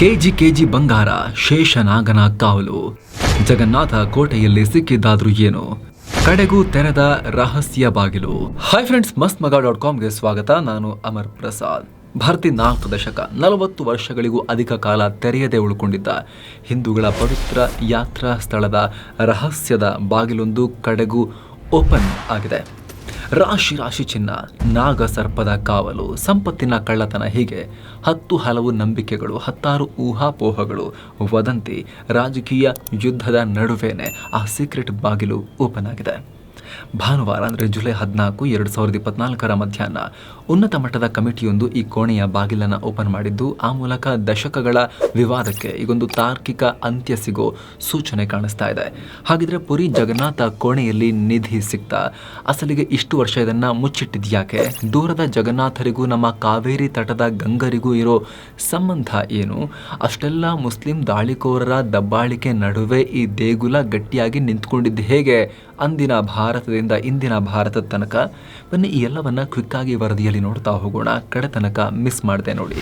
KG KG ಬಂಗಾರ ಶೇಷನಾಗನ ಕಾವಲು. ಜಗನ್ನಾಥ ಕೋಟೆಯಲ್ಲಿ ಸಿಕ್ಕಿದ್ದಾದ್ರೂ ಏನು? ಕಡೆಗೂ ತೆರೆದ ರಹಸ್ಯ ಬಾಗಿಲು. ಹೈ ಫ್ರೆಂಡ್ಸ್ ಮಸ್ತ್ ಮಗ ಡಾಟ್ ಕಾಮ್ಗೆ ಸ್ವಾಗತ. ನಾನು ಅಮರ್ ಪ್ರಸಾದ್. ಭಾರತಿ ನಾಲ್ಕು ದಶಕ, ನಲವತ್ತು ವರ್ಷಗಳಿಗೂ ಅಧಿಕ ಕಾಲ ತೆರೆಯದೆ ಉಳ್ಕೊಂಡಿದ್ದ ಹಿಂದೂಗಳ ಪವಿತ್ರ ಯಾತ್ರಾ ಸ್ಥಳದ ರಹಸ್ಯದ ಬಾಗಿಲೊಂದು ಕಡೆಗೂ ಓಪನ್ ಆಗಿದೆ. ರಾಶಿ ರಾಶಿ ಚಿನ್ನ, ನಾಗ ಸರ್ಪದ ಕಾವಲು, ಸಂಪತ್ತಿನ ಕಳ್ಳತನ ಹೀಗೆ ಹತ್ತು ಹಲವು ನಂಬಿಕೆಗಳು, ಹತ್ತಾರು ಊಹಾಪೋಹಗಳು ವದಂತಿ ರಾಜಕೀಯ ಯುದ್ಧದ ನಡುವೆನೆ ಆ ಸೀಕ್ರೆಟ್ ಬಾಗಿಲು ಓಪನ್ ಆಗಿದೆ. ಭಾನುವಾರ ಅಂದರೆ ಜುಲೈ ಹದಿನಾಲ್ಕು, ಎರಡು ಸಾವಿರದ ಇಪ್ಪತ್ನಾಲ್ಕರ ಮಧ್ಯಾಹ್ನ ಉನ್ನತ ಮಟ್ಟದ ಕಮಿಟಿಯೊಂದು ಈ ಕೋಣೆಯ ಬಾಗಿಲನ್ನು ಓಪನ್ ಮಾಡಿದ್ದು, ಆ ಮೂಲಕ ದಶಕಗಳ ವಿವಾದಕ್ಕೆ ಈಗೊಂದು ತಾರ್ಕಿಕ ಅಂತ್ಯ ಸಿಗೋ ಸೂಚನೆ ಕಾಣಿಸ್ತಾ ಇದೆ. ಹಾಗಿದ್ರೆ ಪುರಿ ಜಗನ್ನಾಥ ಕೋಣೆಯಲ್ಲಿ ನಿಧಿ ಸಿಗ್ತಾ ಅಸಲಿಗೆ ಇಷ್ಟು ವರ್ಷ ಇದನ್ನ ಮುಚ್ಚಿಟ್ಟಿದ್ಯಾಕೆ ದೂರದ ಜಗನ್ನಾಥರಿಗೂ, ನಮ್ಮ ಕಾವೇರಿ ತಟದ ಗಂಗರಿಗೂ ಇರೋ ಸಂಬಂಧ ಏನು? ಅಷ್ಟೆಲ್ಲ ಮುಸ್ಲಿಂ ದಾಳಿಕೋರರ ದಬ್ಬಾಳಿಕೆ ನಡುವೆ ಈ ದೇಗುಲ ಗಟ್ಟಿಯಾಗಿ ನಿಂತ್ಕೊಂಡಿದ್ದು ಹೇಗೆ? ಅಂದಿನ ಭಾರತದಿಂದ ಇಂದಿನ ಭಾರತದ ತನಕ. ಬನ್ನಿ ಈ ಎಲ್ಲವನ್ನ ಕ್ವಿಕ್ ಆಗಿ ವರದಿಯಲ್ಲಿ ನೋಡ್ತಾ ಹೋಗೋಣ. ಕಡೆ ತನಕ ಮಿಸ್ ಮಾಡಿದೆ ನೋಡಿ.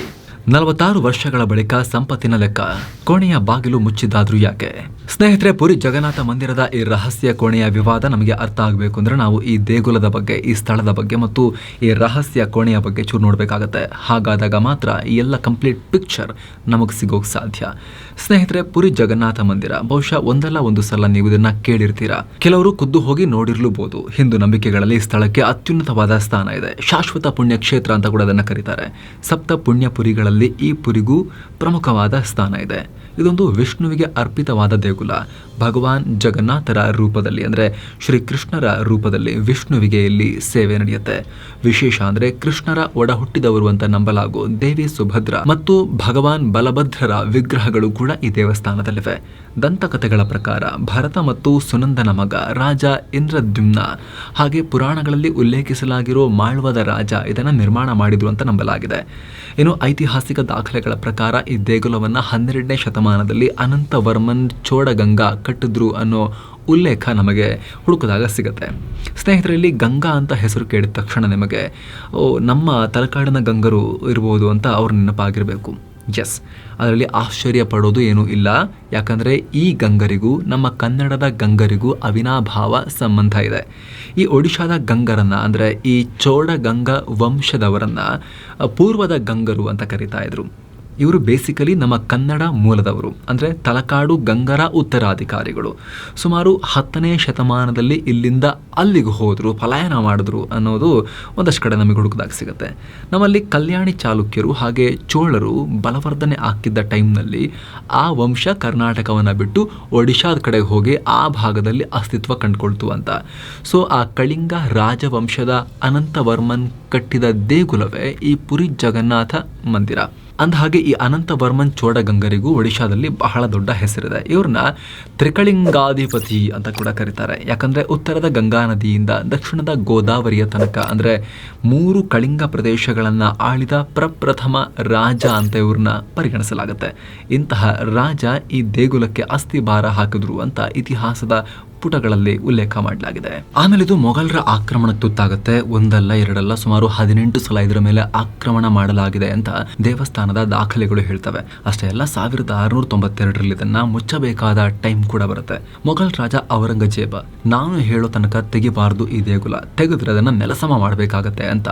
ನಲವತ್ತಾರು ವರ್ಷಗಳ ಬಳಿಕ ಸಂಪತ್ತಿನ ಲೆಕ್ಕ. ಕೋಣೆಯ ಬಾಗಿಲು ಮುಚ್ಚಿದ್ದಾದ್ರೂ ಯಾಕೆ? ಸ್ನೇಹಿತರೆ, ಪುರಿ ಜಗನ್ನಾಥ ಮಂದಿರದ ಈ ರಹಸ್ಯ ಕೋಣೆಯ ವಿವಾದ ನಮಗೆ ಅರ್ಥ ಆಗಬೇಕು ಅಂದ್ರೆ ನಾವು ಈ ದೇಗುಲದ ಬಗ್ಗೆ, ಈ ಸ್ಥಳದ ಬಗ್ಗೆ ಮತ್ತು ಈ ರಹಸ್ಯ ಕೋಣೆಯ ಬಗ್ಗೆ ಚೂರು ನೋಡಬೇಕಾಗತ್ತೆ. ಹಾಗಾದಾಗ ಮಾತ್ರ ಈ ಎಲ್ಲ ಕಂಪ್ಲೀಟ್ ಪಿಕ್ಚರ್ ನಮಗೆ ಸಿಗೋಕೆ ಸಾಧ್ಯ. ಸ್ನೇಹಿತರೆ, ಪುರಿ ಜಗನ್ನಾಥ ಮಂದಿರ, ಬಹುಶಃ ಒಂದಲ್ಲ ಒಂದು ಸಲ ನೀವು ಇದನ್ನ ಕೇಳಿರ್ತೀರಾ? ಕೆಲವರು ಖುದ್ದು ಹೋಗಿ ನೋಡಿರ್ಲೂಬಹುದು ಹಿಂದೂ ನಂಬಿಕೆಗಳಲ್ಲಿ ಸ್ಥಳಕ್ಕೆ ಅತ್ಯುನ್ನತವಾದ ಸ್ಥಾನ ಇದೆ. ಶಾಶ್ವತ ಪುಣ್ಯ ಕ್ಷೇತ್ರ ಅಂತ ಕೂಡ ಅದನ್ನ ಕರೀತಾರೆ. ಸಪ್ತ ಪುಣ್ಯ ಪುರಿಗಳಲ್ಲಿ ಈ ಪುರಿಗೂ ಪ್ರಮುಖವಾದ ಸ್ಥಾನ ಇದೆ. ಇದೊಂದು ವಿಷ್ಣುವಿಗೆ ಅರ್ಪಿತವಾದ ದೇಗುಲ. ಭಗವಾನ್ ಜಗನ್ನಾಥರ ರೂಪದಲ್ಲಿ, ಅಂದರೆ ಶ್ರೀ ಕೃಷ್ಣರ ರೂಪದಲ್ಲಿ ವಿಷ್ಣುವಿಗೆ ಇಲ್ಲಿ ಸೇವೆ ನಡೆಯುತ್ತೆ. ವಿಶೇಷ ಅಂದರೆ ಕೃಷ್ಣರ ಒಡಹುಟ್ಟಿದವರು ಅಂತ ನಂಬಲಾಗೋ ದೇವಿ ಸುಭದ್ರ ಮತ್ತು ಭಗವಾನ್ ಬಲಭದ್ರರ ವಿಗ್ರಹಗಳು ಕೂಡ ಈ ದೇವಸ್ಥಾನದಲ್ಲಿವೆ. ದಂತಕಥೆಗಳ ಪ್ರಕಾರ ಭರತ ಮತ್ತು ಸುನಂದನ ಮಗ ರಾಜ ಇಂದ್ರದ್ಯುಮ್ನ ಹಾಗೆ ಪುರಾಣಗಳಲ್ಲಿ ಉಲ್ಲೇಖಿಸಲಾಗಿರೋ ಮಾಳ್ವದ ರಾಜ ಇದನ್ನು ನಿರ್ಮಾಣ ಮಾಡಿದ್ರು ಅಂತ ನಂಬಲಾಗಿದೆ. ಇನ್ನು ಐತಿಹಾಸಿಕ ದಾಖಲೆಗಳ ಪ್ರಕಾರ ಈ ದೇಗುಲವನ್ನು ಹನ್ನೆರಡನೇ ಶತಮಾನದಲ್ಲಿ ಅನಂತವರ್ಮನ್ ಚೋಡಗಂಗಾ ಕಟ್ಟಿದ್ರು ಅನ್ನೋ ಉಲ್ಲೇಖ ನಮಗೆ ಹುಡುಕಿದಾಗ ಸಿಗುತ್ತೆ. ಸ್ನೇಹಿತರಲ್ಲಿ ಗಂಗಾ ಅಂತ ಹೆಸರು ಕೇಳಿದ ತಕ್ಷಣ ನಿಮಗೆ, ಓ, ನಮ್ಮ ತಲಕಾಡಿನ ಗಂಗರು ಇರ್ಬೋದು ಅಂತ ಅವ್ರ ನೆನಪಾಗಿರಬೇಕು. ಎಸ್ ಅದರಲ್ಲಿ ಆಶ್ಚರ್ಯ ಪಡೋದು ಏನೂ ಇಲ್ಲ. ಯಾಕಂದರೆ ಈ ಗಂಗರಿಗೂ, ನಮ್ಮ ಕನ್ನಡದ ಗಂಗರಿಗೂ ಅವಿನಾಭಾವ ಸಂಬಂಧ ಇದೆ. ಈ ಒಡಿಶಾದ ಗಂಗರನ್ನು, ಅಂದರೆ ಈ ಚೋಡ ಗಂಗ ವಂಶದವರನ್ನು ಪೂರ್ವದ ಗಂಗರು ಅಂತ ಕರಿತಾ ಇದ್ರು. ಇವರು ಬೇಸಿಕಲಿ ನಮ್ಮ ಕನ್ನಡ ಮೂಲದವರು. ಅಂದರೆ ತಲಕಾಡು, ಗಂಗರ ಉತ್ತರಾಧಿಕಾರಿಗಳು. ಸುಮಾರು ಹತ್ತನೇ ಶತಮಾನದಲ್ಲಿ ಇಲ್ಲಿಂದ ಅಲ್ಲಿಗೆ ಹೋದರು, ಪಲಾಯನ ಮಾಡಿದ್ರು ಅನ್ನೋದು ಒಂದಷ್ಟು ಕಡೆ ನಮಗೆ ಹುಡುಕದಾಗಿ ಸಿಗುತ್ತೆ. ನಮ್ಮಲ್ಲಿ ಕಲ್ಯಾಣಿ ಚಾಲುಕ್ಯರು ಹಾಗೆ ಚೋಳರು ಬಲವರ್ಧನೆ ಆಗ್ತಿದ್ದ ಟೈಮ್ನಲ್ಲಿ ಆ ವಂಶ ಕರ್ನಾಟಕವನ್ನು ಬಿಟ್ಟು ಒಡಿಶಾದ ಕಡೆಗೆ ಹೋಗಿ ಆ ಭಾಗದಲ್ಲಿ ಅಸ್ತಿತ್ವ ಕಂಡುಕೊಳ್ತು ಅಂತ. ಸೊ, ಆ ಕಳಿಂಗ ರಾಜವಂಶದ ಅನಂತವರ್ಮನ್ ಕಟ್ಟಿದ ದೇಗುಲವೇ ಈ ಪುರಿ ಜಗನ್ನಾಥ ಮಂದಿರ. ಅಂದಹಾಗೆ ಈ ಅನಂತವರ್ಮನ್ ಚೋಡಗಂಗರಿಗೂ ಒಡಿಶಾದಲ್ಲಿ ಬಹಳ ದೊಡ್ಡ ಹೆಸರಿದೆ. ಇವ್ರನ್ನ ತ್ರಿಕಳಿಂಗಾಧಿಪತಿ ಅಂತ ಕೂಡ ಕರೀತಾರೆ. ಯಾಕಂದ್ರೆ ಉತ್ತರದ ಗಂಗಾ ನದಿಯಿಂದ ದಕ್ಷಿಣದ ಗೋದಾವರಿಯ ತನಕ, ಅಂದ್ರೆ ಮೂರು ಕಳಿಂಗ ಪ್ರದೇಶಗಳನ್ನ ಆಳಿದ ಪ್ರಪ್ರಥಮ ರಾಜ ಅಂತ ಇವ್ರನ್ನ ಪರಿಗಣಿಸಲಾಗುತ್ತೆ. ಇಂತಹ ರಾಜ ಈ ದೇಗುಲಕ್ಕೆ ಅಸ್ಥಿಭಾರ ಹಾಕಿದ್ರು ಅಂತ ಇತಿಹಾಸದ ಪುಟಗಳಲ್ಲಿ ಉಲ್ಲೇಖ ಮಾಡಲಾಗಿದೆ. ಆಮೇಲೆ ಇದು ಮೊಘಲರ ಆಕ್ರಮಣ ತುತ್ತಾಗುತ್ತೆ. ಒಂದಲ್ಲ, ಎರಡಲ್ಲ, ಸುಮಾರು ಹದಿನೆಂಟು ಸಲ ಇದರ ಮೇಲೆ ಆಕ್ರಮಣ ಮಾಡಲಾಗಿದೆ ಅಂತ ದೇವಸ್ಥಾನದ ದಾಖಲೆಗಳು ಹೇಳ್ತವೆ. ಅಷ್ಟೇ ಅಲ್ಲ, ಸಾವಿರದ ಆರುನೂರ ತೊಂಬತ್ತೆರಡರಲ್ಲಿ ಇದನ್ನ ಮುಚ್ಚಬೇಕಾದ ಟೈಮ್ ಕೂಡ ಬರುತ್ತೆ. ಮೊಘಲ್ ರಾಜ ಔರಂಗಜೇಬ, ನಾನು ಹೇಳೋ ತನಕ ತೆಗಿಬಾರದು ಈ ದೇಗುಲ. ತೆಗೆದ್ರೆ ಅದನ್ನ ನೆಲಸಮ ಮಾಡಬೇಕಾಗತ್ತೆ ಅಂತ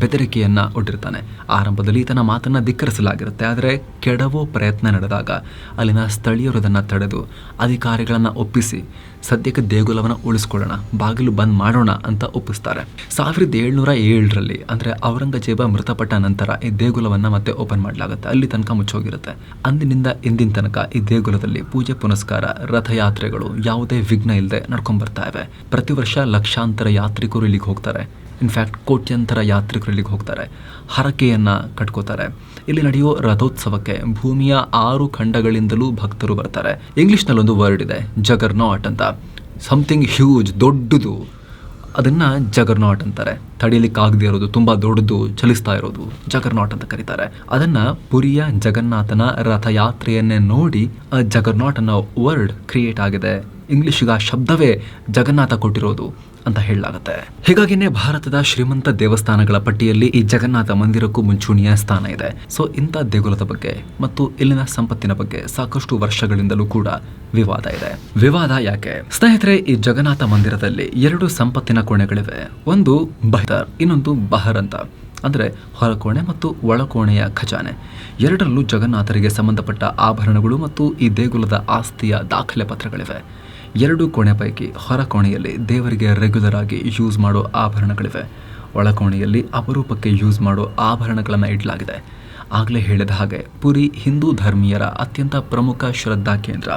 ಬೆದರಿಕೆಯನ್ನ ಒಡ್ಡಿರ್ತಾನೆ. ಆರಂಭದಲ್ಲಿ ಈತನ ಮಾತನ್ನ ಧಿಕ್ಕರಿಸಲಾಗಿರುತ್ತೆ. ಆದರೆ ಕೆಡವೋ ಪ್ರಯತ್ನ ನಡೆದಾಗ ಅಲ್ಲಿನ ಸ್ಥಳೀಯರು ಅದನ್ನ ತಡೆದು ಅಧಿಕಾರಿಗಳನ್ನ ಒಪ್ಪಿಸಿ ಸದ್ಯಕ್ಕೆ ದೇಗುಲವನ್ನು ಉಳಿಸ್ಕೊಳ್ಳೋಣ, ಬಾಗಿಲು ಬಂದ್ ಮಾಡೋಣ ಅಂತ ಒಪ್ಪಿಸ್ತಾರೆ. ಸಾವಿರದ ಏಳ್ನೂರ ಏಳರಲ್ಲಿ, ಅಂದ್ರೆ ಔರಂಗಜೇಬ ಮೃತಪಟ್ಟ ನಂತರ ಈ ದೇಗುಲವನ್ನ ಮತ್ತೆ ಓಪನ್ ಮಾಡಲಾಗುತ್ತೆ. ಅಲ್ಲಿ ತನಕ ಮುಚ್ಚೋಗಿರುತ್ತೆ. ಅಂದಿನಿಂದ ಇಂದಿನ ತನಕ ಈ ದೇಗುಲದಲ್ಲಿ ಪೂಜೆ, ಪುನಸ್ಕಾರ, ರಥಯಾತ್ರೆಗಳು ಯಾವುದೇ ವಿಘ್ನ ಇಲ್ಲದೆ ನಡ್ಕೊಂಡ್ ಬರ್ತಾ ಇವೆ. ಪ್ರತಿ ವರ್ಷ ಲಕ್ಷಾಂತರ ಯಾತ್ರಿಕರು ಇಲ್ಲಿಗೆ ಹೋಗ್ತಾರೆ. ಇನ್ಫ್ಯಾಕ್ಟ್ ಕೋಟ್ಯಂತರ ಯಾತ್ರಿಕರು ಇಲ್ಲಿಗೆ ಹೋಗ್ತಾರೆ. ಹರಕೆಯನ್ನ ಕಟ್ಕೋತಾರೆ. ಇಲ್ಲಿ ನಡೆಯುವ ರಥೋತ್ಸವಕ್ಕೆ ಭೂಮಿಯ ಆರು ಖಂಡಗಳಿಂದಲೂ ಭಕ್ತರು ಬರ್ತಾರೆ. ಇಂಗ್ಲಿಷ್ನಲ್ಲೊಂದು ವರ್ಡ್ ಇದೆ, ಜಗರ್ನಾಟ್ ಅಂತ. ಸಮಥಿಂಗ್ ಹ್ಯೂಜ್ ದೊಡ್ಡದು. ಅದನ್ನು ಜಗರ್ನಾಟ್ ಅಂತಾರೆ. ತಡೀಲಿಕ್ಕಾಗದೇ ಇರೋದು, ತುಂಬ ದೊಡ್ಡದು, ಚಲಿಸ್ತಾ ಇರೋದು, ಜಗರ್ನಾಟ್ ಅಂತ ಕರೀತಾರೆ. ಅದನ್ನು ಪುರಿಯ ಜಗನ್ನಾಥನ ರಥಯಾತ್ರೆಯನ್ನೇ ನೋಡಿ ಆ ಜಗರ್ನಾಟ್ ಅನ್ನೋ ವರ್ಡ್ ಕ್ರಿಯೇಟ್ ಆಗಿದೆ. ಇಂಗ್ಲೀಷಿಗೆ ಆ ಶಬ್ದವೇ ಜಗನ್ನಾಥ ಕೊಟ್ಟಿರೋದು. ಅಂತ ಹೇಳಲಾಗುತ್ತೆ. ಹೀಗಾಗಿನೇ ಭಾರತದ ಶ್ರೀಮಂತ ದೇವಸ್ಥಾನಗಳ ಪಟ್ಟಿಯಲ್ಲಿ ಈ ಜಗನ್ನಾಥ ಮಂದಿರಕ್ಕೂ ಮುಂಚೂಣಿಯ ಸ್ಥಾನ ಇದೆ. ಸೊ, ಇಂಥ ದೇಗುಲದ ಬಗ್ಗೆ ಮತ್ತು ಇಲ್ಲಿನ ಸಂಪತ್ತಿನ ಬಗ್ಗೆ ಸಾಕಷ್ಟು ವರ್ಷಗಳಿಂದಲೂ ಕೂಡ ವಿವಾದ ಇದೆ. ವಿವಾದ ಯಾಕೆ? ಸ್ನೇಹಿತರೆ, ಈ ಜಗನ್ನಾಥ ಮಂದಿರದಲ್ಲಿ ಎರಡು ಸಂಪತ್ತಿನ ಕೋಣೆಗಳಿವೆ. ಒಂದು ಬಹರ್ ಇನ್ನೊಂದು ಬಹರ್ ಅಂತ ಅಂದರೆ ಹೊರಕೋಣೆ ಮತ್ತು ಒಳಕೋಣೆಯ ಖಜಾನೆ. ಎರಡರಲ್ಲೂ ಜಗನ್ನಾಥರಿಗೆ ಸಂಬಂಧಪಟ್ಟ ಆಭರಣಗಳು ಮತ್ತು ಈ ದೇಗುಲದ ಆಸ್ತಿಯ ದಾಖಲೆ ಪತ್ರಗಳಿವೆ. ಎರಡು ಕೋಣೆ ಪೈಕಿ ಹೊರ ಕೋಣೆಯಲ್ಲಿ ದೇವರಿಗೆ ರೆಗ್ಯುಲರ್ ಆಗಿ ಯೂಸ್ ಮಾಡೋ ಆಭರಣಗಳಿವೆ. ಒಳಕೋಣೆಯಲ್ಲಿ ಅಪರೂಪಕ್ಕೆ ಯೂಸ್ ಮಾಡೋ ಆಭರಣಗಳನ್ನು ಇಡಲಾಗಿದೆ. ಆಗಲೇ ಹೇಳಿದ ಹಾಗೆ ಪುರಿ ಹಿಂದೂ ಧರ್ಮೀಯರ ಅತ್ಯಂತ ಪ್ರಮುಖ ಶ್ರದ್ಧಾ ಕೇಂದ್ರ.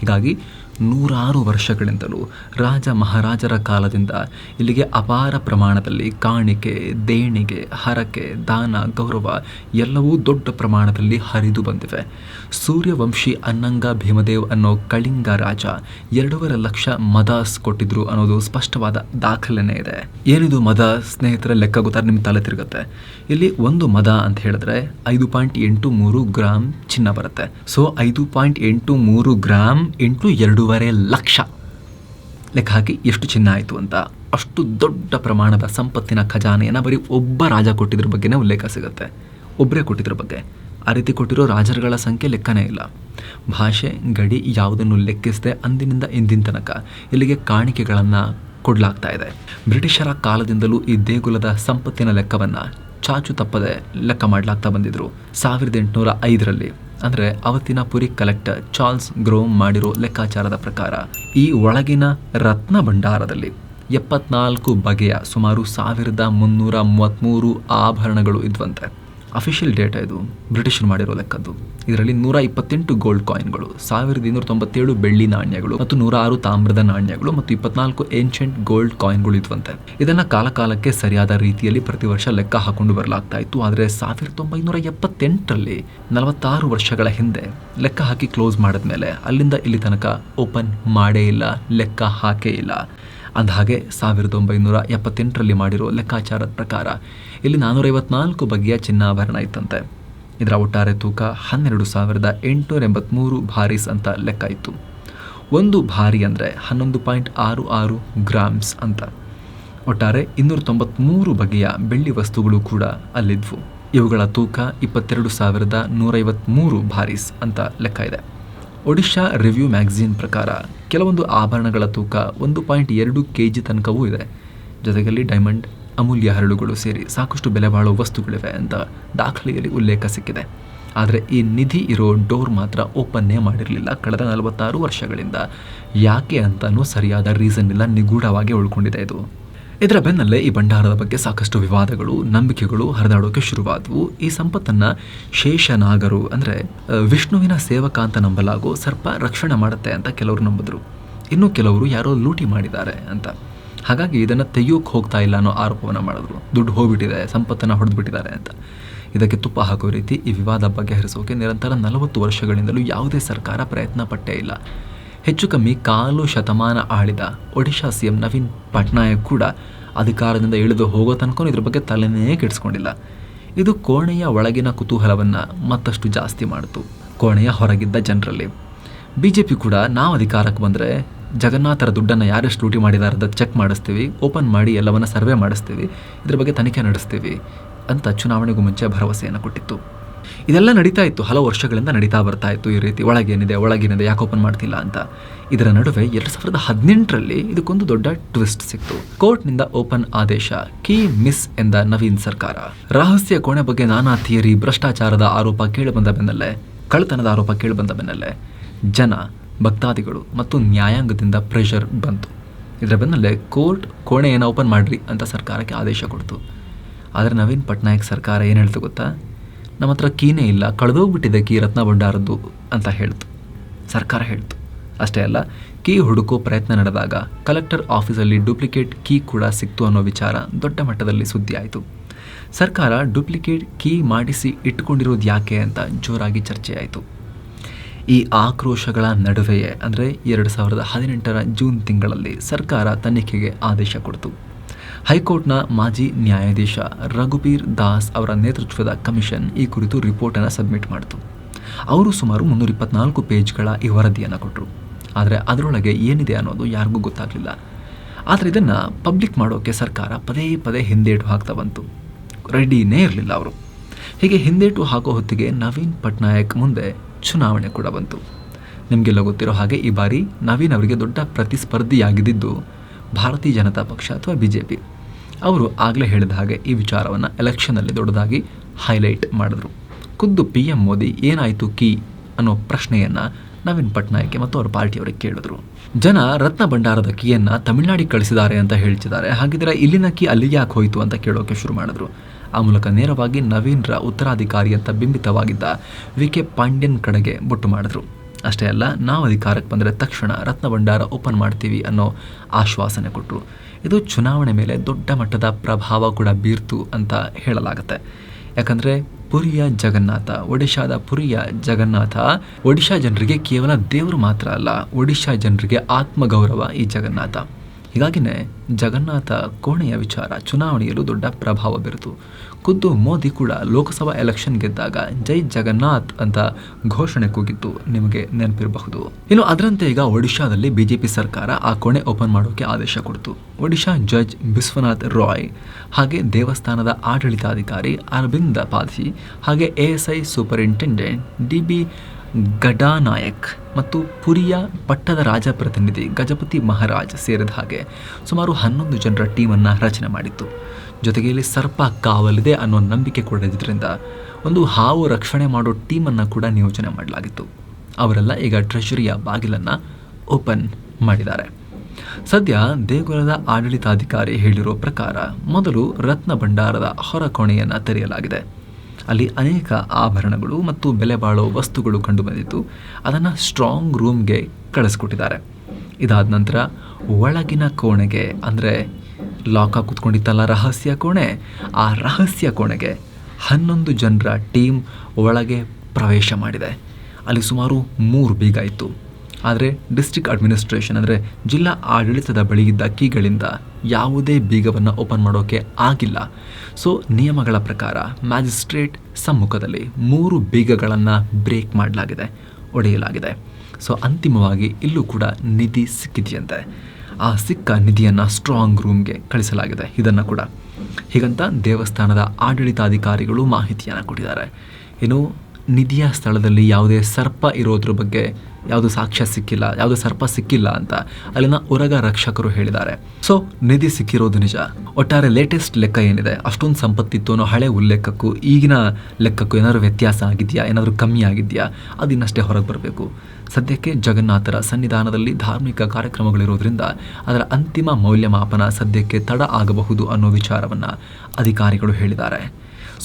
ಹೀಗಾಗಿ ನೂರಾರು ವರ್ಷಗಳಿಂದಲೂ ರಾಜ ಮಹಾರಾಜರ ಕಾಲದಿಂದ ಇಲ್ಲಿಗೆ ಅಪಾರ ಪ್ರಮಾಣದಲ್ಲಿ ಕಾಣಿಕೆ, ದೇಣಿಗೆ, ಹರಕೆ, ದಾನ, ಗೌರವ ಎಲ್ಲವೂ ದೊಡ್ಡ ಪ್ರಮಾಣದಲ್ಲಿ ಹರಿದು ಬಂದಿವೆ. ಸೂರ್ಯವಂಶಿ ಅನ್ನಂಗ ಭೀಮದೇವ್ ಅನ್ನೋ ಕಳಿಂಗ ರಾಜ ಎರಡೂವರೆ ಲಕ್ಷ ಮದಾಸ್ ಕೊಟ್ಟಿದ್ರು ಅನ್ನೋದು ಸ್ಪಷ್ಟವಾದ ದಾಖಲೆನೇ ಇದೆ. ಏನಿದು ಮದ ಸ್ನೇಹಿತರ ಲೆಕ್ಕ ಗೊತ್ತಾರೆ ನಿಮ್ಮ ತಲೆ ತಿರುಗುತ್ತೆ. ಇಲ್ಲಿ ಒಂದು ಮದ ಅಂತ ಹೇಳಿದ್ರೆ ಐದು ಪಾಯಿಂಟ್ ಎಂಟು ಮೂರು ಗ್ರಾಮ್ ಚಿನ್ನ ಬರುತ್ತೆ. ಸೊ, ಐದು ಪಾಯಿಂಟ್ ಎಂಟು ಮೂರು ಗ್ರಾಮ್ ಇಂಟು ಎರಡೂವರೆ ಲಕ್ಷ. ಲೆಕ್ಕ ಹಾಕಿ ಎಷ್ಟು ಚಿನ್ನ ಆಯಿತು ಅಂತ ಅಷ್ಟು ದೊಡ್ಡ ಪ್ರಮಾಣದ ಸಂಪತ್ತಿನ ಖಜಾನೆಯನ್ನು ಬರೀ ಒಬ್ಬ ರಾಜ ಕೊಟ್ಟಿದ್ರ ಬಗ್ಗೆನೇ ಉಲ್ಲೇಖ ಸಿಗುತ್ತೆ. ಒಬ್ಬರೇ ಕೊಟ್ಟಿದ್ರ ಬಗ್ಗೆ. ಆ ರೀತಿ ಕೊಟ್ಟಿರೋ ರಾಜರುಗಳ ಸಂಖ್ಯೆ ಲೆಕ್ಕನೇ ಇಲ್ಲ. ಭಾಷೆ, ಗಡಿ ಯಾವುದನ್ನು ಲೆಕ್ಕಿಸದೆ ಅಂದಿನಿಂದ ಇಂದಿನ ತನಕ ಇಲ್ಲಿಗೆ ಕಾಣಿಕೆಗಳನ್ನು ಕೊಡಲಾಗ್ತಾ ಇದೆ. ಬ್ರಿಟಿಷರ ಕಾಲದಿಂದಲೂ ಈ ದೇಗುಲದ ಸಂಪತ್ತಿನ ಲೆಕ್ಕವನ್ನು ಚಾಚು ತಪ್ಪದೆ ಲೆಕ್ಕ ಮಾಡಲಾಗ್ತಾ ಬಂದಿದ್ದರು ಸಾವಿರದ ಎಂಟುನೂರ ಐದರಲ್ಲಿ. ಅಂದರೆ ಅವತ್ತಿನ ಪುರಿ ಕಲೆಕ್ಟರ್ ಚಾರ್ಲ್ಸ್ ಗ್ರೋಮ್ ಮಾಡಿರೋ ಲೆಕ್ಕಾಚಾರದ ಪ್ರಕಾರ, ಈ ಒಳಗಿನ ರತ್ನ ಭಂಡಾರದಲ್ಲಿ ಎಪ್ಪತ್ನಾಲ್ಕು ಬಗೆಯ ಸುಮಾರು ಸಾವಿರದ ಮುನ್ನೂರ ಮೂವತ್ತ್ಮೂರು ಆಭರಣಗಳು ಇದ್ವಂತೆ. ಅಫಿಷಿಯಲ್ ಡೇಟಾ ಇದು ಬ್ರಿಟಿಷರು ಮಾಡಿರೋ ಲೆಕ್ಕದ್ದು. ಇದರಲ್ಲಿ ನೂರ ಇಪ್ಪತ್ತೆಂಟು ಗೋಲ್ಡ್ ಕಾಯಿನ್ಗಳು ಸಾವಿರದ ಇನ್ನೂರ ತೊಂಬತ್ತೇಳು ಬೆಳ್ಳಿ ನಾಣ್ಯಗಳು ಮತ್ತು ನೂರ ಆರು ತಾಮ್ರದ ನಾಣ್ಯಗಳು ಮತ್ತು ಇಪ್ಪತ್ನಾಲ್ಕು ಏನ್ಷಿಯಂಟ್ ಗೋಲ್ಡ್ ಕಾಯಿನ್ಗಳು ಇದ್ವಂತೆ. ಇದನ್ನ ಕಾಲಕಾಲಕ್ಕೆ ಸರಿಯಾದ ರೀತಿಯಲ್ಲಿ ಪ್ರತಿ ವರ್ಷ ಲೆಕ್ಕ ಹಾಕೊಂಡು ಬರಲಾಗ್ತಾ ಇತ್ತು. ಆದರೆ ಸಾವಿರದ ಒಂಬೈನೂರ ಎಪ್ಪತ್ತೆಂಟರಲ್ಲಿ, ನಲವತ್ತಾರು ವರ್ಷಗಳ ಹಿಂದೆ ಲೆಕ್ಕ ಹಾಕಿ ಕ್ಲೋಸ್ ಮಾಡಿದ್ಮೇಲೆ ಅಲ್ಲಿಂದ ಇಲ್ಲಿ ತನಕ ಓಪನ್ ಮಾಡೇ ಇಲ್ಲ, ಲೆಕ್ಕ ಹಾಕೇ ಇಲ್ಲ. ಅಂದಹಾಗೆ ಸಾವಿರದ ಒಂಬೈನೂರ ಎಪ್ಪತ್ತೆಂಟರಲ್ಲಿ ಮಾಡಿರೋ ಲೆಕ್ಕಾಚಾರದ ಪ್ರಕಾರ ಇಲ್ಲಿ ನಾನ್ನೂರೈವತ್ನಾಲ್ಕು ಬಗೆಯ ಚಿನ್ನಾಭರಣ ಇತ್ತಂತೆ. ಇದರ ಒಟ್ಟಾರೆ ತೂಕ ಹನ್ನೆರಡು ಸಾವಿರದ ಎಂಟುನೂರ ಎಂಬತ್ತ್ಮೂರು ಭಾರೀಸ್ ಅಂತ ಲೆಕ್ಕ ಇತ್ತು. ಒಂದು ಭಾರಿ ಅಂದರೆ ಹನ್ನೊಂದು ಪಾಯಿಂಟ್ ಆರು ಆರು ಗ್ರಾಮ್ಸ್ ಅಂತ. ಒಟ್ಟಾರೆ ಇನ್ನೂರ ತೊಂಬತ್ತ್ಮೂರು ಬಗೆಯ ಬೆಳ್ಳಿ ವಸ್ತುಗಳು ಕೂಡ ಅಲ್ಲಿದ್ವು. ಇವುಗಳ ತೂಕ ಇಪ್ಪತ್ತೆರಡು ಸಾವಿರದ ನೂರೈವತ್ತ್ಮೂರು ಭಾರೀಸ್ ಅಂತ ಲೆಕ್ಕ ಇದೆ. ಒಡಿಶಾ ರಿವ್ಯೂ ಮ್ಯಾಗಝೀನ್ ಪ್ರಕಾರ ಕೆಲವೊಂದು ಆಭರಣಗಳ ತೂಕ ಒಂದು ಪಾಯಿಂಟ್ ಎರಡು ಕೆ ಜಿ ತನಕವೂ ಇದೆ. ಜೊತೆಗಲ್ಲಿ ಡೈಮಂಡ್, ಅಮೂಲ್ಯ ಹರಳುಗಳು ಸೇರಿ ಸಾಕಷ್ಟು ಬೆಲೆ ಬಾಳುವ ವಸ್ತುಗಳಿವೆ ಅಂತ ದಾಖಲೆಯಲ್ಲಿ ಉಲ್ಲೇಖ ಸಿಕ್ಕಿದೆ. ಆದರೆ ಈ ನಿಧಿ ಇರೋ ಡೋರ್ ಮಾತ್ರ ಓಪನ್ನೇ ಮಾಡಿರಲಿಲ್ಲ ಕಳೆದ ನಲವತ್ತಾರು ವರ್ಷಗಳಿಂದ. ಯಾಕೆ ಅಂತಲೂ ಸರಿಯಾದ ರೀಸನ್ ಇಲ್ಲ, ನಿಗೂಢವಾಗಿ ಉಳ್ಕೊಂಡಿದೆ ಇದು. ಇದರ ಬೆನ್ನಲ್ಲೇ ಈ ಭಂಡಾರದ ಬಗ್ಗೆ ಸಾಕಷ್ಟು ವಿವಾದಗಳು, ನಂಬಿಕೆಗಳು ಹರಿದಾಡೋಕೆ ಶುರುವಾದವು. ಈ ಸಂಪತ್ತನ್ನು ಶೇಷನಾಗರು, ಅಂದರೆ ವಿಷ್ಣುವಿನ ಸೇವಕ ಅಂತ ನಂಬಲಾಗೋ ಸರ್ಪ ರಕ್ಷಣೆ ಮಾಡುತ್ತೆ ಅಂತ ಕೆಲವರು ನಂಬಿದ್ರು. ಇನ್ನು ಕೆಲವರು ಯಾರೋ ಲೂಟಿ ಮಾಡಿದ್ದಾರೆ ಅಂತ. ಹಾಗಾಗಿ ಇದನ್ನು ತೆಗಿಯೋಕೆ ಹೋಗ್ತಾ ಇಲ್ಲ ಅನ್ನೋ ಆರೋಪವನ್ನು ಮಾಡಿದ್ರು. ದುಡ್ಡು ಹೋಗ್ಬಿಟ್ಟಿದೆ, ಸಂಪತ್ತನ್ನು ಹೊಡೆದ್ಬಿಟ್ಟಿದ್ದಾರೆ ಅಂತ. ಇದಕ್ಕೆ ತುಪ್ಪ ಹಾಕೋ ರೀತಿ ಈ ವಿವಾದ ಬಗೆಹರಿಸೋಕೆ ನಿರಂತರ ನಲವತ್ತು ವರ್ಷಗಳಿಂದಲೂ ಯಾವುದೇ ಸರ್ಕಾರ ಪ್ರಯತ್ನ ಪಟ್ಟೇ ಇಲ್ಲ. ಹೆಚ್ಚು ಕಮ್ಮಿ ಕಾಲು ಶತಮಾನ ಆಳಿದ ಒಡಿಶಾ ಸಿ ಎಂ ನವೀನ್ ಪಟ್ನಾಯಕ್ ಕೂಡ ಅಧಿಕಾರದಿಂದ ಇಳಿದು ಹೋಗೋ ತನಕ ಇದ್ರ ಬಗ್ಗೆ ತಲೆನೇ ಕೆಡಿಸ್ಕೊಂಡಿಲ್ಲ. ಇದು ಕೋಣೆಯ ಒಳಗಿನ ಕುತೂಹಲವನ್ನು ಮತ್ತಷ್ಟು ಜಾಸ್ತಿ ಮಾಡಿತು. ಕೋಣೆಯ ಹೊರಗಿದ್ದ ಜನರಲ್ಲಿ ಬಿ ಜೆ ಪಿ ಕೂಡ ನಾವು ಅಧಿಕಾರಕ್ಕೆ ಬಂದರೆ ಜಗನ್ನಾಥರ ದುಡ್ಡನ್ನು ಯಾರೆಷ್ಟು ಲೂಟಿ ಮಾಡಿದ್ದಾರೆ ಅಂತ ಚೆಕ್ ಮಾಡಿಸ್ತೀವಿ ಓಪನ್ ಮಾಡಿ ಎಲ್ಲವನ್ನ ಸರ್ವೆ ಮಾಡಿಸ್ತೀವಿ, ಇದ್ರ ಬಗ್ಗೆ ತನಿಖೆ ನಡೆಸ್ತೀವಿ ಅಂತ ಚುನಾವಣೆಗೂ ಮುಂಚೆ ಭರವಸೆಯನ್ನು ಕೊಟ್ಟಿತ್ತು. ಇದೆಲ್ಲ ನಡೀತಾ ಇತ್ತು. ಹಲವು ವರ್ಷಗಳಿಂದ ನಡೀತಾ ಬರ್ತಾ ಇತ್ತು ಈ ರೀತಿ. ಒಳಗೇನಿದೆ ಒಳಗೇನಿದೆ, ಯಾಕೆ ಓಪನ್ ಮಾಡ್ತಿಲ್ಲ ಅಂತ. ಇದರ ನಡುವೆ ಎರಡು ಸಾವಿರದ ಹದಿನೆಂಟರಲ್ಲಿ ಇದಕ್ಕೊಂದು ದೊಡ್ಡ ಟ್ವಿಸ್ಟ್ ಸಿಕ್ತು. ಕೋರ್ಟ್ನಿಂದ ಓಪನ್ ಆದೇಶ, ಕೀ ಮಿಸ್ ಎಂದ ನವೀನ್ ಸರ್ಕಾರ. ರಹಸ್ಯ ಕೋಣೆ ಬಗ್ಗೆ ನಾನಾ ಥಿಯರಿ, ಭ್ರಷ್ಟಾಚಾರದ ಆರೋಪ ಕೇಳಿಬಂದ ಬೆನ್ನಲ್ಲೇ, ಕಳ್ಳತನದ ಆರೋಪ ಕೇಳಿಬಂದ ಬೆನ್ನಲ್ಲೇ, ಜನ, ಭಕ್ತಾದಿಗಳು ಮತ್ತು ನ್ಯಾಯಾಂಗದಿಂದ ಪ್ರೆಷರ್ ಬಂತು. ಇದರ ಬೆನ್ನಲ್ಲೇ ಕೋರ್ಟ್ ಕೋಣೆಯನ್ನು ಓಪನ್ ಮಾಡ್ರಿ ಅಂತ ಸರ್ಕಾರಕ್ಕೆ ಆದೇಶ ಕೊಡ್ತು. ಆದರೆ ನವೀನ್ ಪಟ್ನಾಯಕ್ ಸರ್ಕಾರ ಏನು ಹೇಳ್ತು ಗೊತ್ತಾ? ನಮ್ಮ ಹತ್ರ ಕೀನೇ ಇಲ್ಲ, ಕಳೆದೋಗ್ಬಿಟ್ಟಿದೆ ಕೀ ರತ್ನ ಭಂಡಾರದ್ದು ಅಂತ ಹೇಳ್ತು. ಸರ್ಕಾರ ಹೇಳ್ತು. ಅಷ್ಟೇ ಅಲ್ಲ, ಕೀ ಹುಡುಕೋ ಪ್ರಯತ್ನ ನಡೆದಾಗ ಕಲೆಕ್ಟರ್ ಆಫೀಸಲ್ಲಿ ಡೂಪ್ಲಿಕೇಟ್ ಕೀ ಕೂಡ ಸಿಕ್ತು ಅನ್ನೋ ವಿಚಾರ ದೊಡ್ಡ ಮಟ್ಟದಲ್ಲಿ ಸುದ್ದಿ ಆಯಿತು ಸರ್ಕಾರ ಡೂಪ್ಲಿಕೇಟ್ ಕೀ ಮಾಡಿಸಿ ಇಟ್ಕೊಂಡಿರೋದು ಯಾಕೆ ಅಂತ ಜೋರಾಗಿ ಚರ್ಚೆಯಾಯಿತು. ಈ ಆಕ್ರೋಶಗಳ ನಡುವೆಯೇ ಅಂದರೆ ಎರಡು ಸಾವಿರದ ಹದಿನೆಂಟರ ಜೂನ್ ತಿಂಗಳಲ್ಲಿ ಸರ್ಕಾರ ತನಿಖೆಗೆ ಆದೇಶ ಕೊಡ್ತು. ಹೈಕೋರ್ಟ್ನ ಮಾಜಿ ನ್ಯಾಯಾಧೀಶ ರಘುಬೀರ್ ದಾಸ್ ಅವರ ನೇತೃತ್ವದ ಕಮಿಷನ್ ಈ ಕುರಿತು ರಿಪೋರ್ಟನ್ನು ಸಬ್ಮಿಟ್ ಮಾಡಿತು. ಅವರು ಸುಮಾರು ಮುನ್ನೂರ ಇಪ್ಪತ್ನಾಲ್ಕು ಪೇಜ್ಗಳ ಈ ವರದಿಯನ್ನು ಕೊಟ್ಟರು ಆದರೆ ಅದರೊಳಗೆ ಏನಿದೆ ಅನ್ನೋದು ಯಾರಿಗೂ ಗೊತ್ತಾಗಲಿಲ್ಲ. ಆದರೆ ಇದನ್ನು ಪಬ್ಲಿಕ್ ಮಾಡೋಕ್ಕೆ ಸರ್ಕಾರ ಪದೇ ಪದೇ ಹಿಂದೇಟು ಹಾಕ್ತಾ ಬಂತು. ರೆಡಿನೇ ಇರಲಿಲ್ಲ ಅವರು. ಹೀಗೆ ಹಿಂದೇಟು ಹಾಕೋ ಹೊತ್ತಿಗೆ ನವೀನ್ ಪಟ್ನಾಯಕ್ ಮುಂದೆ ಚುನಾವಣೆ ಕೂಡ ಬಂತು. ನಿಮಗೆಲ್ಲ ಗೊತ್ತಿರೋ ಹಾಗೆ ಈ ಬಾರಿ ನವೀನ್ ಅವರಿಗೆ ದೊಡ್ಡ ಪ್ರತಿಸ್ಪರ್ಧಿಯಾಗಿದ್ದು ಭಾರತೀಯ ಜನತಾ ಪಕ್ಷ ಅಥವಾ ಬಿ ಜೆ ಪಿ ಅವರು ಆಗಲೇ ಹೇಳಿದ ಹಾಗೆ ಈ ವಿಚಾರವನ್ನು ಎಲೆಕ್ಷನಲ್ಲಿ ದೊಡ್ಡದಾಗಿ ಹೈಲೈಟ್ ಮಾಡಿದ್ರು. ಖುದ್ದು ಪಿ ಎಂ ಮೋದಿ ಏನಾಯಿತು ಕಿ ಅನ್ನೋ ಪ್ರಶ್ನೆಯನ್ನು ನವೀನ್ ಪಟ್ನಾಯಕ್ ಮತ್ತು ಅವರ ಪಾರ್ಟಿಯವರಿಗೆ ಕೇಳಿದ್ರು. ಜನ ರತ್ನ ಭಂಡಾರದ ಕೀಯನ್ನು ತಮಿಳುನಾಡಿಗೆ ಕಳಿಸಿದ್ದಾರೆ ಅಂತ ಹೇಳ್ತಿದ್ದಾರೆ. ಹಾಗಿದ್ರೆ ಇಲ್ಲಿನ ಕೀ ಅಲ್ಲಿಗೆ ಯಾಕೆ ಹೋಯಿತು ಅಂತ ಕೇಳೋಕೆ ಶುರು ಮಾಡಿದ್ರು. ಆ ಮೂಲಕ ನೇರವಾಗಿ ನವೀನ್ರ ಉತ್ತರಾಧಿಕಾರಿ ಅಂತ ಬಿಂಬಿತವಾಗಿದ್ದ ವಿ ಕೆ ಪಾಂಡ್ಯನ್ ಕಡೆಗೆ ಬೊಟ್ಟು ಮಾಡಿದ್ರು. ಅಷ್ಟೇ ಅಲ್ಲ, ನಾವು ಅಧಿಕಾರಕ್ಕೆ ಬಂದರೆ ತಕ್ಷಣ ರತ್ನ ಭಂಡಾರ ಓಪನ್ ಮಾಡ್ತೀವಿ ಅನ್ನೋ ಆಶ್ವಾಸನೆ ಕೊಟ್ಟರು ಇದು ಚುನಾವಣೆ ಮೇಲೆ ದೊಡ್ಡ ಮಟ್ಟದ ಪ್ರಭಾವ ಕೂಡ ಬೀರ್ತು ಅಂತ ಹೇಳಲಾಗುತ್ತೆ. ಯಾಕಂದರೆ ಪುರಿಯ ಜಗನ್ನಾಥ, ಒಡಿಶಾದ ಪುರಿಯ ಜಗನ್ನಾಥ, ಒಡಿಶಾ ಜನರಿಗೆ ಕೇವಲ ದೇವರು ಮಾತ್ರ ಅಲ್ಲ, ಒಡಿಶಾ ಜನರಿಗೆ ಆತ್ಮಗೌರವ ಈ ಜಗನ್ನಾಥ. ಹೀಗಾಗಿನೇ ಜಗನ್ನಾಥ ಕೋಣೆಯ ವಿಚಾರ ಚುನಾವಣೆಯಲ್ಲೂ ದೊಡ್ಡ ಪ್ರಭಾವ ಬೀರಿತು. ಖುದ್ದು ಮೋದಿ ಕೂಡ ಲೋಕಸಭಾ ಎಲೆಕ್ಷನ್ ಗೆದ್ದಾಗ ಜೈ ಜಗನ್ನಾಥ್ ಅಂತ ಘೋಷಣೆ ಕೂಗಿದ್ದು ನಿಮಗೆ ನೆನಪಿರಬಹುದು. ಇನ್ನು ಅದರಂತೆ ಈಗ ಒಡಿಶಾದಲ್ಲಿ ಬಿಜೆಪಿ ಸರ್ಕಾರ ಆ ಕೊಣೆ ಓಪನ್ ಮಾಡೋಕೆ ಆದೇಶ ಕೊಡ್ತು. ಒಡಿಶಾ ಜಡ್ಜ್ ಬಿಶ್ವನಾಥ್ ರಾಯ್ ಹಾಗೆ ದೇವಸ್ಥಾನದ ಆಡಳಿತಾಧಿಕಾರಿ ಅರವಿಂದ ಪಾಧಿ ಹಾಗೆ ASI superintendent D B Gadanayak ಮತ್ತು ಪುರಿಯ ಪಟ್ಟದ ರಾಜ ಪ್ರತಿನಿಧಿ ಗಜಪತಿ ಮಹಾರಾಜ್ ಸೇರಿದ ಹಾಗೆ ಸುಮಾರು ಹನ್ನೊಂದು ಜನರ ಟೀಮನ್ನು ರಚನೆ ಮಾಡಿತ್ತು. ಜೊತೆಗೆ ಇಲ್ಲಿ ಸರ್ಪ ಕಾವಲಿದೆ ಅನ್ನೋ ನಂಬಿಕೆ ಕೂಡ ಇದ್ರಿಂದ ಒಂದು ಹಾವು ರಕ್ಷಣೆ ಮಾಡೋ ಟೀಮನ್ನು ಕೂಡ ನಿಯೋಜನೆ ಮಾಡಲಾಗಿತ್ತು. ಅವರೆಲ್ಲ ಈಗ ಟ್ರೆಷರಿಯ ಬಾಗಿಲನ್ನು ಓಪನ್ ಮಾಡಿದ್ದಾರೆ. ಸದ್ಯ ದೇಗುಲದ ಆಡಳಿತಾಧಿಕಾರಿ ಹೇಳಿರೋ ಪ್ರಕಾರ ಮೊದಲು ರತ್ನ ಭಂಡಾರದ ಹೊರ ಕೋಣೆಯನ್ನು ತೆರೆಯಲಾಗಿದೆ. ಅಲ್ಲಿ ಅನೇಕ ಆಭರಣಗಳು ಮತ್ತು ಬೆಲೆ ಬಾಳೋ ವಸ್ತುಗಳು ಕಂಡುಬಂದಿತ್ತು ಅದನ್ನು ಸ್ಟ್ರಾಂಗ್ ರೂಮ್ಗೆ ಕಳಿಸ್ಕೊಟ್ಟಿದ್ದಾರೆ. ಇದಾದ ನಂತರ ಒಳಗಿನ ಕೋಣೆಗೆ ಅಂದರೆ ಲಾಕ ಕೂತ್ಕೊಂಡಿತ್ತಲ್ಲ ರಹಸ್ಯ ಕೋಣೆ? ಆ ರಹಸ್ಯ ಕೋಣೆಗೆ ಹನ್ನೊಂದು ಜನರ ಟೀಮ್ ಒಳಗೆ ಪ್ರವೇಶ ಮಾಡಿದೆ. ಅಲ್ಲಿ ಸುಮಾರು ಮೂರು ಬೀಗ ಇತ್ತು. ಆದರೆ ಡಿಸ್ಟ್ರಿಕ್ಟ್ ಅಡ್ಮಿನಿಸ್ಟ್ರೇಷನ್ ಅಂದರೆ ಜಿಲ್ಲಾ ಆಡಳಿತದ ಬಳಿ ಇದ್ದ ಕೀಗಳಿಂದ ಯಾವುದೇ ಬೀಗವನ್ನು ಓಪನ್ ಮಾಡೋಕ್ಕೆ ಆಗಿಲ್ಲ. ಸೊ ನಿಯಮಗಳ ಪ್ರಕಾರ ಮ್ಯಾಜಿಸ್ಟ್ರೇಟ್ ಸಮ್ಮುಖದಲ್ಲಿ ಮೂರು ಬೀಗಗಳನ್ನು ಬ್ರೇಕ್ ಮಾಡಲಾಗಿದೆ, ಒಡೆಯಲಾಗಿದೆ. ಸೊ ಅಂತಿಮವಾಗಿ ಇಲ್ಲೂ ಕೂಡ ನಿಧಿ ಸಿಕ್ಕಿದೆಯಂತೆ. ಆ ಸಿಕ್ಕ ನಿಧಿಯನ್ನು ಸ್ಟ್ರಾಂಗ್ ರೂಮ್ಗೆ ಕಳಿಸಲಾಗಿದೆ. ಇದನ್ನು ಕೂಡ ಹೀಗಂತ ದೇವಸ್ಥಾನದ ಆಡಳಿತಾಧಿಕಾರಿಗಳು ಮಾಹಿತಿಯನ್ನು ಕೊಟ್ಟಿದ್ದಾರೆ. ಇನ್ನು ನಿಧಿಯ ಸ್ಥಳದಲ್ಲಿ ಯಾವುದೇ ಸರ್ಪ ಇರೋದ್ರ ಬಗ್ಗೆ ಯಾವುದು ಸಾಕ್ಷ್ಯ ಸಿಕ್ಕಿಲ್ಲ, ಯಾವುದು ಸರ್ಪ ಸಿಕ್ಕಿಲ್ಲ ಅಂತ ಅಲ್ಲಿನ ಉರಗ ರಕ್ಷಕರು ಹೇಳಿದ್ದಾರೆ. ಸೊ ನಿಧಿ ಸಿಕ್ಕಿರೋದು ನಿಜ. ಒಟ್ಟಾರೆ ಲೇಟೆಸ್ಟ್ ಲೆಕ್ಕ ಏನಿದೆ? ಅಷ್ಟೊಂದು ಸಂಪತ್ತಿತ್ತು ಅನ್ನೋ ಹಳೆ ಉಲ್ಲೇಖಕ್ಕೂ ಈಗಿನ ಲೆಕ್ಕಕ್ಕೂ ಏನಾದರೂ ವ್ಯತ್ಯಾಸ ಆಗಿದೆಯಾ? ಏನಾದರೂ ಕಮ್ಮಿ ಆಗಿದೆಯಾ? ಅದು ಇನ್ನಷ್ಟೇ ಹೊರಗೆ ಬರಬೇಕು. ಸದ್ಯಕ್ಕೆ ಜಗನ್ನಾಥರ ಸನ್ನಿಧಾನದಲ್ಲಿ ಧಾರ್ಮಿಕ ಕಾರ್ಯಕ್ರಮಗಳಿರೋದ್ರಿಂದ ಅದರ ಅಂತಿಮ ಮೌಲ್ಯಮಾಪನ ಸದ್ಯಕ್ಕೆ ತಡ ಆಗಬಹುದು ಅನ್ನೋ ವಿಚಾರವನ್ನು ಅಧಿಕಾರಿಗಳು ಹೇಳಿದ್ದಾರೆ.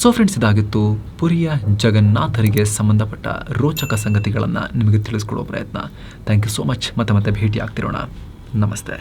ಸೊ ಫ್ರೆಂಡ್ಸ್ ಇದಾಗಿತ್ತು ಪುರಿಯ ಜಗನ್ನಾಥರಿಗೆ ಸಂಬಂಧಪಟ್ಟ ರೋಚಕ ಸಂಗತಿಗಳನ್ನು ನಿಮಗೆ ತಿಳಿಸ್ಕೊಡೋ ಪ್ರಯತ್ನ. ಥ್ಯಾಂಕ್ ಯು ಸೋ ಮಚ್ ಮತ್ತೆ ಮತ್ತೆ ಭೇಟಿ ಆಗ್ತಿರೋಣ ನಮಸ್ತೆ.